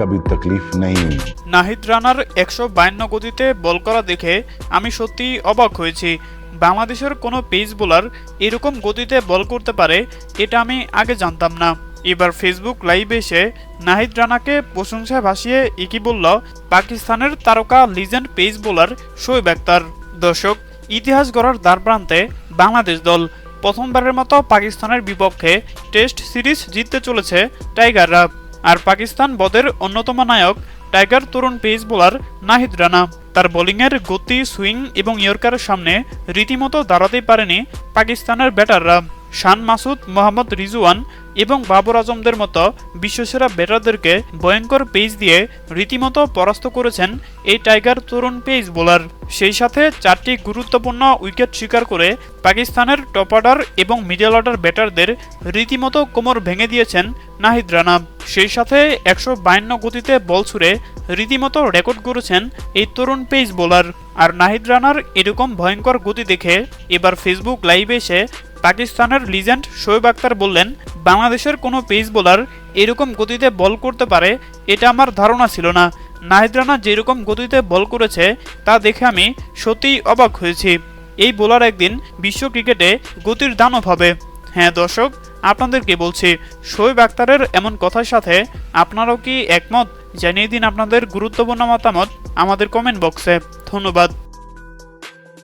কবি তকলিফ নেই। নাহিদ রানার একশো বায়ান্ন গতিতে বল করা দেখে আমি সত্যি অবাক হয়েছি। বাংলাদেশের কোনো পেস বোলার এরকম গতিতে বল করতে পারে, এটা আমি আগে জানতাম না। এবার ফেসবুক লাইভে এসে নাহিদ রানাকে প্রশংসায় ভাসিয়ে ইকি বলল, পাকিস্তানের তারকা, legend pace bowler Shoaib Akhtar দর্শক, ইতিহাস গড়ার দ্বারপ্রান্তে বাংলাদেশ দল প্রথমবারের মতো পাকিস্তানের বিপক্ষে টেস্ট সিরিজ জিততে চলেছে টাইগাররা। আর পাকিস্তান বদের অন্যতম নায়ক, টাইগার তরুণ পেস বোলার নাহিদ রানা। তার বোলিংয়ের গতি, সুইং এবং ইয়র্কারের সামনে রীতিমতো দাঁড়াতেই পারেনি পাকিস্তানের ব্যাটাররা। শান মাসুদ, মোহাম্মদ রিজওয়ান এবং বাবর আজমদের মতো বিশ্বসেরা ব্যাটারদেরকে ভয়ঙ্কর পেস দিয়ে রীতিমতো পরাস্ত করেছেন এই টাইগার তরুণ পেস বোলার। সেই সাথে চারটি গুরুত্বপূর্ণ উইকেট শিকার করে পাকিস্তানের টপ অর্ডার এবং মিডল অর্ডার ব্যাটারদের রীতিমতো কোমর ভেঙে দিয়েছেন নাহিদ রানা। সেই সাথে একশো বায়ান্ন গতিতে বল ছুড়ে রীতিমতো রেকর্ড করেছেন এই তরুণ পেস বোলার। আর নাহিদ রানার এরকম ভয়ঙ্কর গতি দেখে এবার ফেসবুক লাইভে এসে পাকিস্তানের লিজেন্ড শোয়েব আক্তার বললেন বাংলাদেশের কোনো পেস বোলার এরকম গতিতে বল করতে পারে, এটা আমার ধারণা ছিল না। নাহিদ রানা যেরকম গতিতে বল করেছে, তা দেখে আমি সত্যিই অবাক হয়েছি। এই বোলার একদিন বিশ্ব ক্রিকেটে গতির দানব হবে। হ্যাঁ দর্শক, আপনাদেরকে বলছি, শোয়েব আক্তারের এমন কথার সাথে আপনারাও কি একমত? জানিয়ে দিন আপনাদের গুরুত্বপূর্ণ মতামত আমাদের কমেন্ট বক্সে ধন্যবাদ।